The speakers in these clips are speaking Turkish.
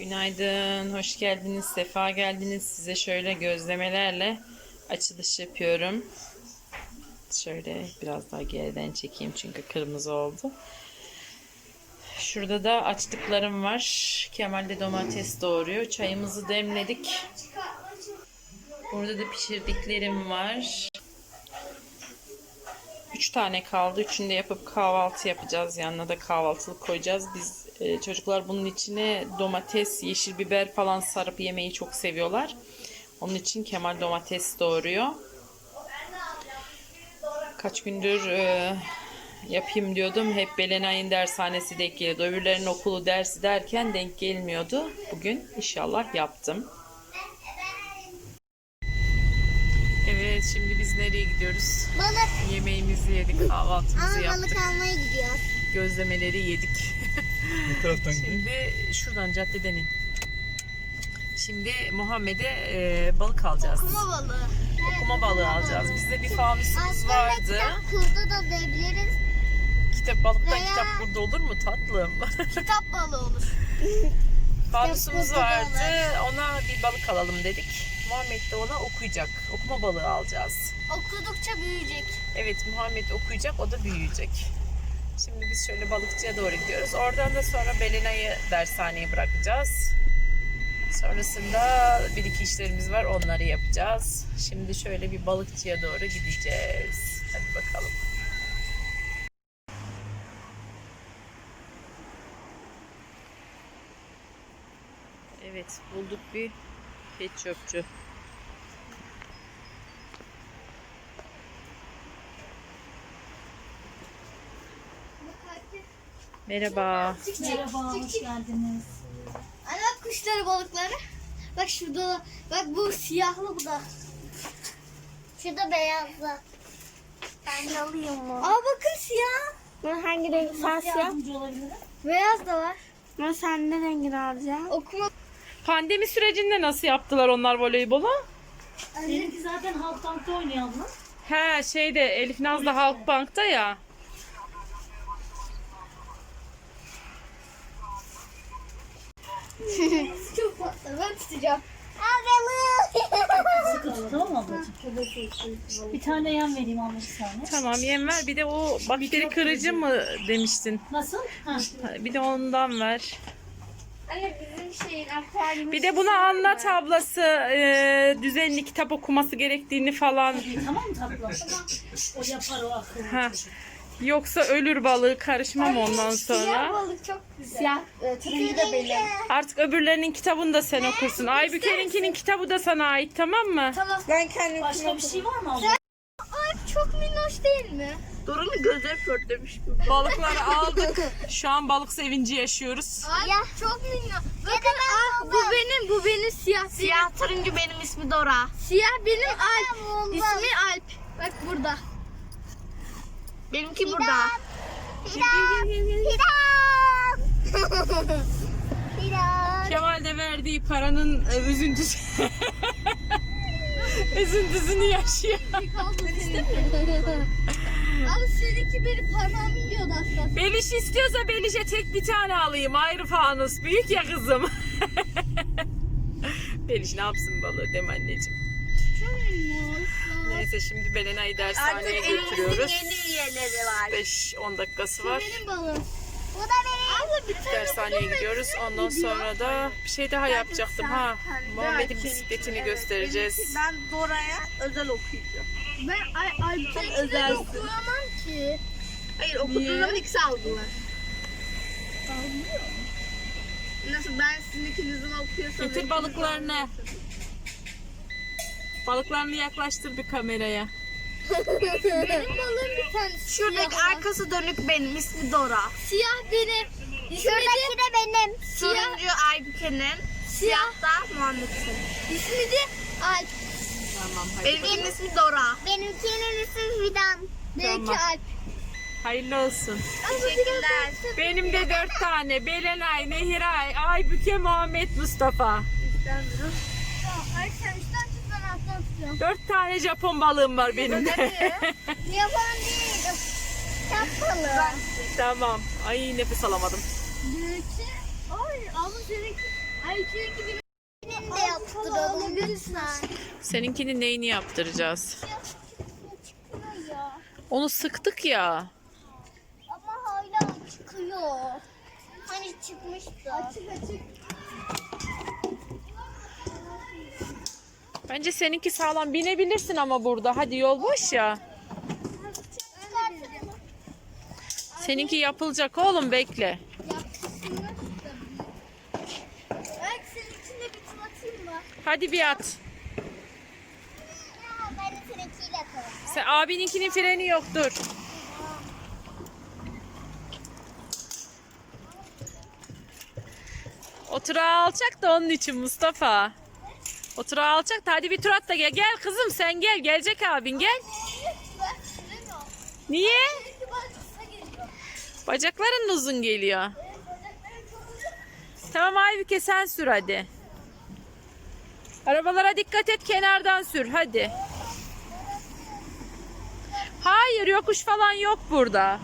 Günaydın, hoş geldiniz, sefa geldiniz. Size şöyle gözlemelerle açılış yapıyorum. Şöyle biraz daha geriden çekeyim çünkü kırmızı oldu. Şurada da açtıklarım var. Kemal de domates doğuruyor. Çayımızı demledik. Burada da pişirdiklerim var. Üç tane kaldı. Üçünü de yapıp kahvaltı yapacağız. Yanına da kahvaltılık koyacağız. Biz e, çocuklar bunun içine domates, yeşil biber falan sarıp yemeyi çok seviyorlar. Onun için Kemal domates doğuruyor. Kaç gündür e, yapayım diyordum. Hep Belenay'ın dershanesi denk geliyordu. Öbürlerinin okulu dersi derken denk gelmiyordu. Bugün inşallah yaptım. Evet şimdi biz nereye gidiyoruz? Balık. Yemeğimizi yedik, kahvaltımızı Ama yaptık. balık almaya gidiyoruz. Gözlemeleri yedik. Bu taraftan gidelim. Şimdi şuradan caddeden in. Şimdi Muhammed'e e, balık alacağız. Kuma balığı. Okuma balığı alacağız. Bizde bir fanusumuz Aslında vardı. kitap kurdu da diyebiliriz. Kitap balıktan Veya- kitap burada olur mu tatlım? Kitap balığı olur. Fanusumuz burada da vardı. Ona bir balık alalım dedik. Muhammed de ona okuyacak. Okuma balığı alacağız. Okudukça büyüyecek. Evet Muhammed okuyacak, o da büyüyecek. Şimdi biz şöyle balıkçıya doğru gidiyoruz. Oradan da sonra Belena'yı dershaneye bırakacağız. Sonrasında bir iki işlerimiz var, onları yapacağız. Şimdi şöyle bir balıkçıya doğru gideceğiz. Hadi bakalım. Evet, bulduk bir pet Merhaba. Merhaba, hoş geldiniz. Ana bak kuşları balıkları. Bak şurada da- bak bu siyahlı bu da. Şurada beyazlı. Ben de alayım mı? Aa bakın siyah. Ben hangi renk? Sen olabilirim? Beyaz da var. Ben sen ne rengini alacağım? Okuma. Pandemi sürecinde nasıl yaptılar onlar voleybolu? Benimki zaten Halkbank'ta oynuyor abla. He şeyde Elif Naz da Halkbank'ta ya. Çok tatlı. Ben tutacağım. Sıkıntı tamam ablacığım? Bir tane yem vereyim abla bir saniye. Tamam yem ver. Bir de o bakteri kırıcı mı demiştin? Nasıl? Ha. Bir de ondan ver. Anne bizim şeyin akvaryumu. Bir de buna anlat ablası e, düzenli kitap okuması gerektiğini falan. Tamam mı tatlım? O yapar o akıllı. Ha. Yoksa ölür balığı karışmam ondan Siyah sonra. balık çok güzel. Siyah. E, turuncu da benim. Artık öbürlerinin kitabını da sen okursun. Aybüke'ninkinin kitabı da sana ait tamam mı? Tamam. Ben kendim Başka bir şey var mı abla? Ay çok minnoş değil mi? Doruk'un gözleri pörtlemiş. Balıkları aldık. Şu an balık sevinci yaşıyoruz. Ay çok minnoş. Bakın ah, bu benim bu benim siyah. Siyah turuncu benim ismi Dora. Siyah benim Alp. İsmi Alp. Bak burada. Benimki burada. Fidan. Fidan. Fidan. Kemal de verdiği paranın e, üzüntüsü. üzüntüsünü yaşıyor. Abi seninki benim parmağımı yiyordu aslında. Beliş istiyorsa Beliş'e tek bir tane alayım. Ayrı fanus. Büyük ya kızım. Beliş ne yapsın balığı mi anneciğim? Çok. Neyse şimdi Belena'yı Artık dershaneye evimizin götürüyoruz. yeni üyeleri var. 5-10 dakikası var. Benim. Bu da benim. Dershaneye gidiyoruz. Ondan sonra da bir şey daha yapacaktım ha. Muhammed'in bisikletini göstereceğiz. Ben Dora'ya özel okuyacağım. Ben ay Alp'ten özelsin. okuyamam ki. Hayır okuduğum zaman ikisi aldılar. Nasıl ben sizin ikinizin okuyorsam... Getir balıklarını. Balıklarını yaklaştır bir kameraya. Benim balığım bir tane. Şuradaki siyah. arkası dönük benim ismi Dora. Siyah benim. Şuradaki de benim. Siyah. Turuncu Aybüke'nin. Siyah da Muhammed'in. İsmi de Alp. Tamam hadi. Benimkinin ismi Dora. Benimkinin ismi Fidan. Benimki Tamam. Alp. Hayırlı olsun. Teşekkürler. Benim de dört tane. Belenay, Nehiray, Aybüke, Muhammed, Mustafa. Ay tutuyorum. Dört tane Japon balığım var benim de. Yapan değil. Çap balığı. tamam. Ay nefes alamadım. Benimki. Ay abla seninki. Ay çünkü benim de yaptıralım lütfen. Seninkini neyini yaptıracağız? Onu sıktık ya. Ama hala çıkıyor. Hani çıkmıştı. Açık açık. Bence seninki sağlam binebilirsin ama burada. Hadi yol boş ya. Seninki yapılacak oğlum bekle. Hadi bir at. Sen abininkinin freni yok dur. Oturağı alacak da onun için Mustafa. Oturağı alacak hadi bir tur at da gel. Gel kızım sen gel. Gelecek abin gel. Niye? Bacakların uzun geliyor. Tamam Aybüke sen sür hadi. Arabalara dikkat et kenardan sür hadi. Hayır yokuş falan yok burada.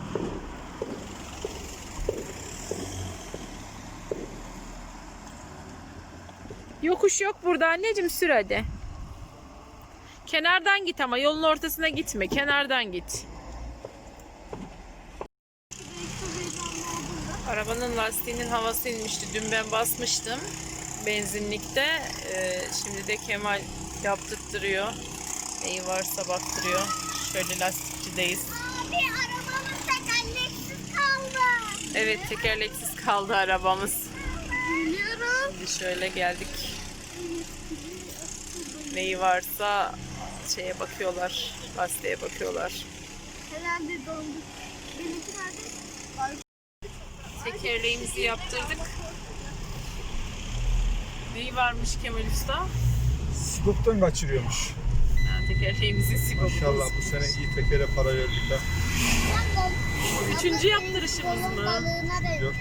Yokuş yok burada anneciğim sür hadi. Kenardan git ama yolun ortasına gitme. Kenardan git. Arabanın lastiğinin havası inmişti. Dün ben basmıştım benzinlikte. Ee, şimdi de Kemal yaptırtırıyor. Neyi varsa baktırıyor. Şöyle lastikçideyiz. Abi arabamız tekerleksiz kaldı. Evet tekerleksiz kaldı arabamız. Biliyorum. Şimdi şöyle geldik. Neyi varsa şeye bakıyorlar. Lastiğe bakıyorlar. Herhalde donduk. Benimki nerede? Tekerleğimizi yaptırdık. Neyi varmış Kemal Usta? Sigop'tan kaçırıyormuş. Ha, tekerleğimizin sigortası. Maşallah bu sene iyi tekere para verdiler. Üçüncü yaptırışımız mı? Yok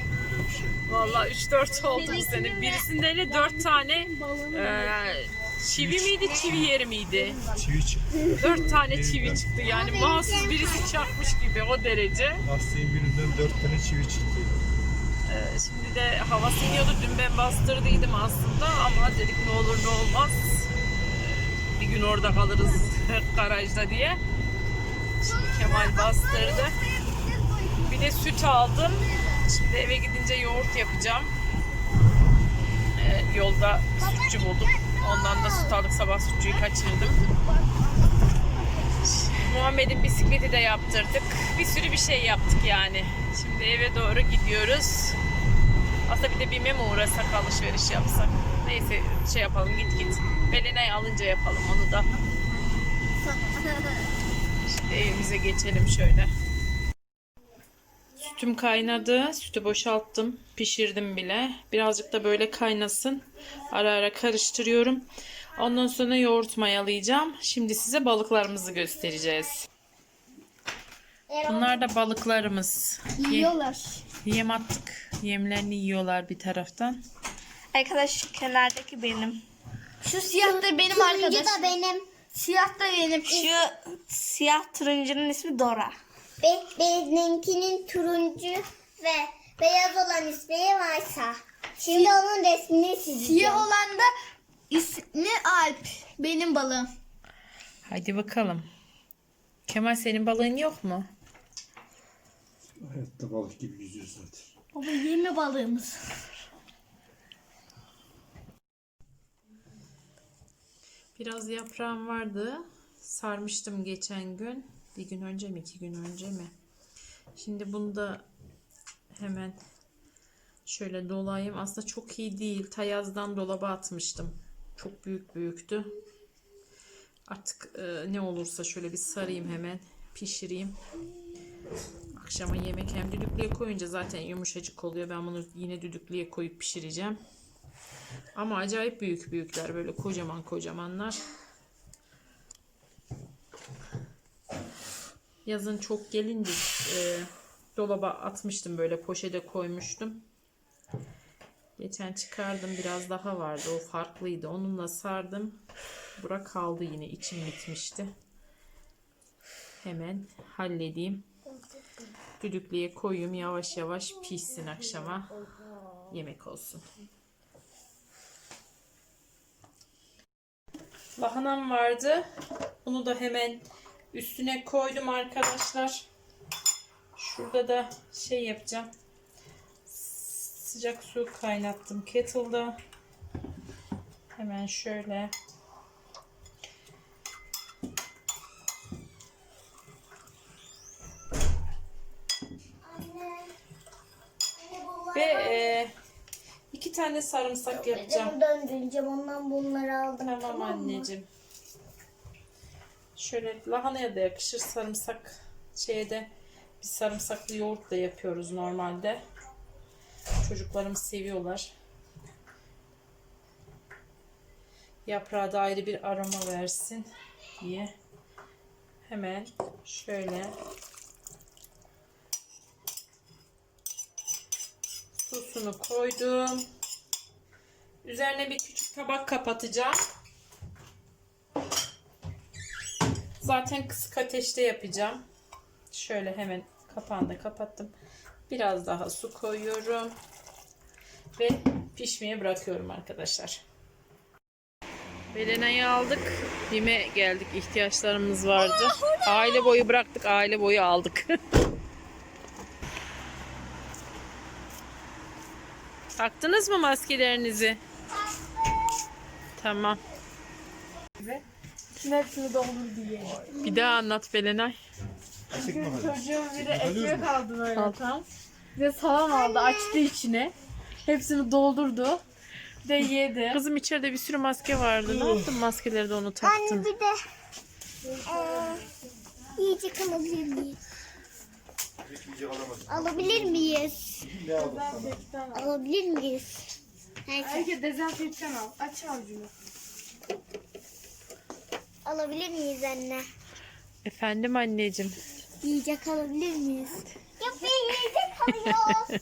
Vallahi 3-4 oldu bu sene. Birisinde de 4 tane eee, çivi miydi, çivi yeri miydi? Çivi çıktı. 4 tane çivi çıktı yani mahsus birisi çakmış gibi o derece. Lastiğin birinden dört tane çivi çıktı. Eee, şimdi de hava siniyordu. Dün ben bastırdıydım aslında ama dedik ne olur ne olmaz. Eee, Bir gün orada kalırız garajda diye. Şimdi Kemal bastırdı. Bir de süt aldım. Şimdi eve gidince yoğurt yapacağım. Ee, yolda sütçü buldum. Ondan da süt aldık. Sabah sütçüyü kaçırdım. Muhammed'in bisikleti de yaptırdık. Bir sürü bir şey yaptık yani. Şimdi eve doğru gidiyoruz. Aslında bir de BİM'e mi uğrasak alışveriş yapsak. Neyse şey yapalım git git. Belenay alınca yapalım onu da. Şimdi evimize geçelim şöyle. Sütüm kaynadı. Sütü boşalttım. Pişirdim bile. Birazcık da böyle kaynasın. Ara ara karıştırıyorum. Ondan sonra yoğurt mayalayacağım. Şimdi size balıklarımızı göstereceğiz. Bunlar da balıklarımız. Ye- Yiyorlar. yem attık. Yemlerini yiyorlar bir taraftan. Arkadaş kenardaki benim. Şu siyah da benim arkadaşım. da benim. Siyah da benim. Şu siyah turuncunun ismi Dora. Be benimkinin turuncu ve beyaz olan ismi varsa. Şimdi onun resmini çizeceğim. Siyah olan da ismi Alp. Benim balığım. Hadi bakalım. Kemal senin balığın yok mu? Hayatta balık gibi yüzüyor zaten. Baba yeme balığımız. Biraz yaprağım vardı. Sarmıştım geçen gün. Bir gün önce mi, iki gün önce mi? Şimdi bunu da hemen şöyle dolayayım. Aslında çok iyi değil. Tayazdan dolaba atmıştım. Çok büyük büyüktü. Artık e, ne olursa şöyle bir sarayım hemen. Pişireyim. Akşama yemek hem düdüklüye koyunca zaten yumuşacık oluyor. Ben bunu yine düdüklüye koyup pişireceğim. Ama acayip büyük büyükler böyle kocaman kocamanlar. yazın çok gelince e, dolaba atmıştım böyle poşete koymuştum. Geçen çıkardım biraz daha vardı o farklıydı onunla sardım. Bura kaldı yine içim bitmişti. Hemen halledeyim. Düdüklüye koyayım yavaş yavaş pişsin akşama yemek olsun. Lahanam vardı. Onu da hemen üstüne koydum arkadaşlar. Şurada da şey yapacağım. Sıcak su kaynattım kettle'da. Hemen şöyle. Ve e, iki tane sarımsak yapacağım. Benim döndüreceğim ondan bunları aldım. Tamam anneciğim. Şöyle lahanaya da yakışır sarımsak şeye de biz sarımsaklı yoğurt da yapıyoruz normalde. Çocuklarım seviyorlar. Yaprağa da ayrı bir aroma versin diye. Hemen şöyle sosunu koydum. Üzerine bir küçük tabak kapatacağım. Zaten kısık ateşte yapacağım. Şöyle hemen kapağını da kapattım. Biraz daha su koyuyorum. Ve pişmeye bırakıyorum arkadaşlar. Belenayı aldık. Bime geldik. İhtiyaçlarımız vardı. Aile boyu bıraktık. Aile boyu aldık. Taktınız mı maskelerinizi? Tamam. Hepsini doldur diye. Bir daha anlat Belenay. Çocuğum biri ekmek aldı böyle tam. Bir de salam aldı açtı içine. Hepsini doldurdu. Bir de yedi. Kızım içeride bir sürü maske vardı. Ne yaptın maskeleri de onu taktın? Anne bir de eee yiyecek alabilir miyiz? Alabilir miyiz? Alabilir miyiz? Herkes Herkes dezenfektan al. Aç avucunu. Alabilir miyiz anne? Efendim anneciğim. Yiyecek alabilir miyiz? Yok bir yiyecek alıyoruz.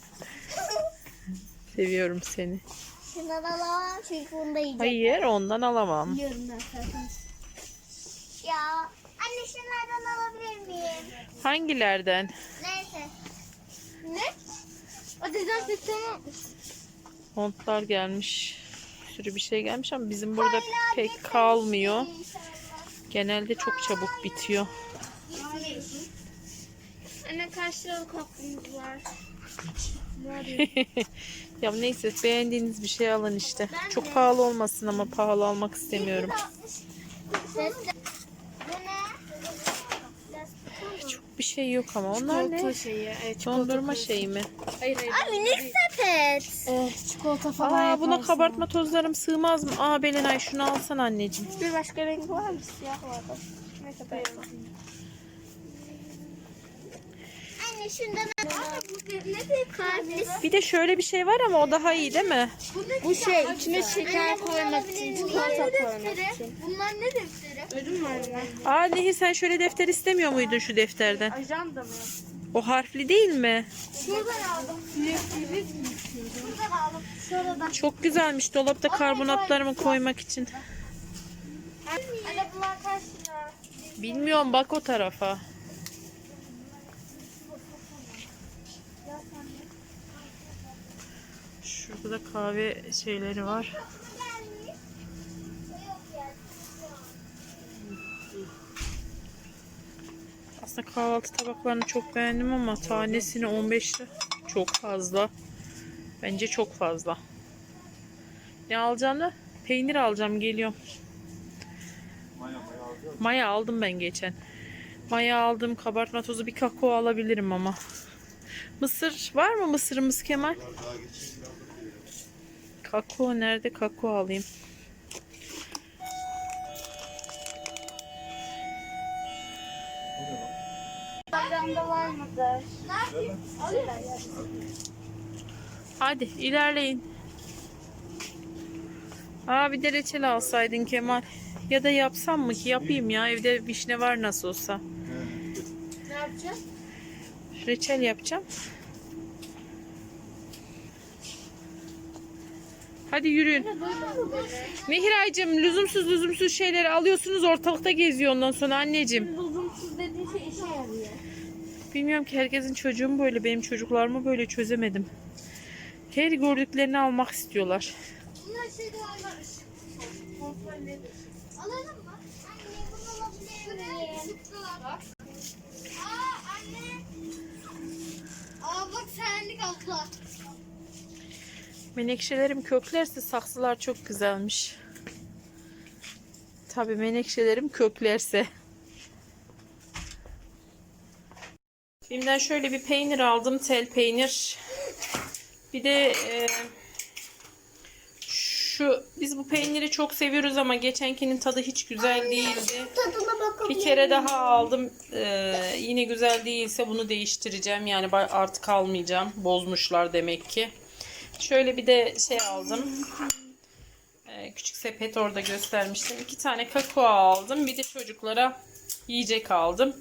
Seviyorum seni. Şundan alamam çünkü da yiyecek. Hayır ondan alamam. Biliyorum ben zaten. Ya anne şunlardan alabilir miyim? Hangilerden? Neyse. Ne? O dezenfektanı Montlar gelmiş. Bir sürü bir şey gelmiş ama bizim burada pek kalmıyor. Genelde çok çabuk bitiyor. Anne kaç liralık hakkımız var? Ya neyse beğendiğiniz bir şey alın işte. Çok pahalı olmasın ama pahalı almak istemiyorum. Bu ne? Çok bir şey yok ama onlar ne? şeyi. Evet, Dondurma şeyi mi? Hayır hayır. Aa minik Eh, çikolata falan Aa buna yaparsın. kabartma tozlarım sığmaz mı? Aa Belenay şunu alsan anneciğim. Bir başka renk var mı? Siyah var da. Ne kadar Anne şundan. Bir de şöyle bir şey var ama o daha iyi değil mi? Bu şey içine şeker koymak için, çikolata koymak için. Bunlar ne defteri? Ödüm var mı? Aa Nehir sen şöyle defter istemiyor muydun şu defterden? Ajanda mı? O harfli değil mi? Şuradan aldım. Şuradan aldım. Şuradan. Çok güzelmiş dolapta karbonatlarımı koymak için. Bilmiyorum bak o tarafa. Şurada da kahve şeyleri var. Aslında kahvaltı tabaklarını çok beğendim ama tanesini 15 lira. Çok fazla. Bence çok fazla. Ne alacağım da? Peynir alacağım geliyorum. Maya aldım ben geçen. Maya aldım. Kabartma tozu bir kakao alabilirim ama. Mısır var mı mısırımız Kemal? Kakao nerede? Kakao alayım. Ajanda var mıdır? Hadi ilerleyin. Aa bir de reçel alsaydın Kemal. Ya da yapsam mı ki? Yapayım ya. Evde vişne var nasıl olsa. Ne yapacağız? Reçel yapacağım. Hadi yürüyün. Nehiraycığım lüzumsuz lüzumsuz şeyleri alıyorsunuz ortalıkta geziyor ondan sonra anneciğim. Lüzumsuz dediğin şey işe yarıyor. Bilmiyorum ki herkesin çocuğu mu böyle benim çocuklarımı böyle çözemedim. Her gördüklerini almak istiyorlar. Alalım mı? Aa anne. Aa bak senlik abla. Menekşelerim köklerse saksılar çok güzelmiş. Tabii menekşelerim köklerse. Bim'den şöyle bir peynir aldım. Tel peynir. Bir de e, şu biz bu peyniri çok seviyoruz ama geçenkinin tadı hiç güzel değildi. Tadına bakabilir Bir kere daha aldım. Ee, yine güzel değilse bunu değiştireceğim. Yani artık almayacağım. Bozmuşlar demek ki. Şöyle bir de şey aldım. Ee, küçük sepet orada göstermiştim. İki tane kakao aldım. Bir de çocuklara yiyecek aldım.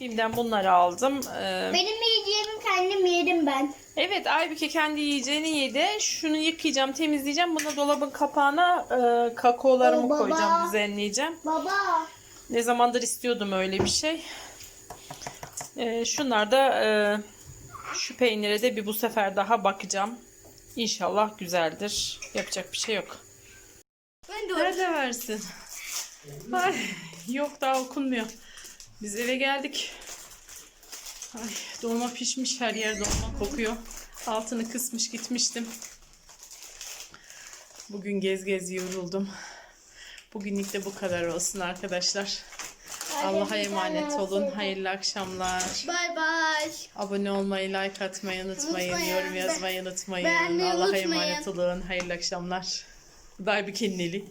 Bim'den bunları aldım. Ee, Benim yiyeceğimi kendim yerim ben. evet Aybüke kendi yiyeceğini yedi. Şunu yıkayacağım, temizleyeceğim. Buna dolabın kapağına e, kakaolarımı Oo, baba. koyacağım, düzenleyeceğim. Baba. Ne zamandır istiyordum öyle bir şey. Ee, şunlar da e, şu peynire de bir bu sefer daha bakacağım. İnşallah güzeldir. Yapacak bir şey yok. Ben de Nerede versin? Ay, yok daha okunmuyor. Biz eve geldik. Ay, dolma pişmiş her yer dolma kokuyor. Altını kısmış gitmiştim. Bugün gez gez yoruldum. Bugünlük de bu kadar olsun arkadaşlar. Allah'a emanet olun. Hayırlı akşamlar. Bay bay. Abone olmayı, like atmayı unutmayın. Unutmayın. Yorum yazmayı unutmayın. Allah'a emanet olun. Hayırlı akşamlar. Day bir kendili.